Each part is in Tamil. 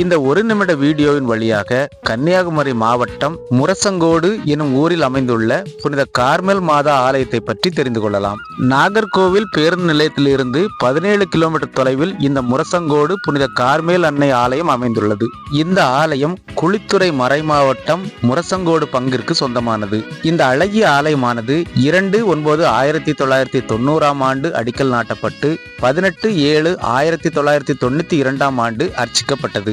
இந்த ஒரு நிமிட வீடியோவின் வழியாக கன்னியாகுமரி மாவட்டம் முரசங்கோடு எனும் ஊரில் அமைந்துள்ள புனித கார்மல் மாதா ஆலயத்தை பற்றி தெரிந்து கொள்ளலாம். நாகர்கோவில் பேருந்து நிலையத்திலிருந்து பதினேழு கிலோமீட்டர் தொலைவில் இந்த முரசங்கோடு புனித கார்மேல் அன்னை ஆலயம் அமைந்துள்ளது. இந்த ஆலயம் குளித்துறை மறை மாவட்டம் முரசங்கோடு பங்கிற்கு சொந்தமானது. இந்த அழகிய ஆலயமானது இரண்டு ஒன்பது ஆயிரத்தி தொள்ளாயிரத்தி தொண்ணூறாம் ஆண்டு அடிக்கல் நாட்டப்பட்டு பதினெட்டு ஏழு ஆயிரத்தி தொள்ளாயிரத்தி தொண்ணூத்தி இரண்டாம் ஆண்டு அர்ச்சிக்கப்பட்டது.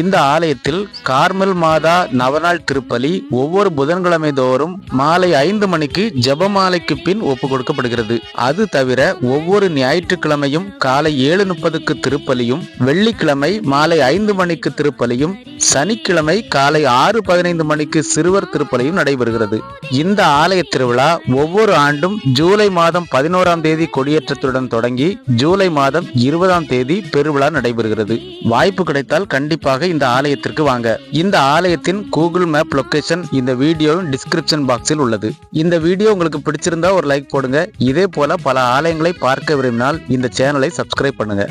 இந்த ஆலயத்தில் கார்மல் மாதா நவநாள் திருப்பலி ஒவ்வொரு புதன்கிழமை தோறும் மாலை ஐந்து மணிக்கு ஜபமாலைக்கு பின் ஒப்பு கொடுக்கப்படுகிறது. அது தவிர ஒவ்வொரு ஞாயிற்றுக்கிழமையும் காலை ஏழு முப்பதுக்கு திருப்பலியும் வெள்ளிக்கிழமை மாலை ஐந்து மணிக்கு திருப்பலியும் சனிக்கிழமை காலை ஆறு பதினைந்து மணிக்கு சிறுவர் திருப்பலியும் நடைபெறுகிறது. இந்த ஆலய திருவிழா ஒவ்வொரு ஆண்டும் ஜூலை மாதம் பதினோராம் தேதி கொடியேற்றத்துடன் தொடங்கி ஜூலை மாதம் இருபதாம் தேதி பெருவிழா நடைபெறுகிறது. வாய்ப்பு கிடைத்தால் கண்டிப்பாக இந்த ஆலயத்திற்கு வாங்க. இந்த ஆலயத்தின் கூகுள் மேப் லொகேஷன் இந்த வீடியோவின் டிஸ்கிரிப்ஷன் பாக்ஸில் உள்ளது. இந்த வீடியோ உங்களுக்கு பிடிச்சிருந்தா ஒரு லைக் போடுங்க. இதே போல பல ஆலயங்களை பார்க்க விரும்பினால் இந்த சேனலை சப்ஸ்கிரைப் பண்ணுங்க.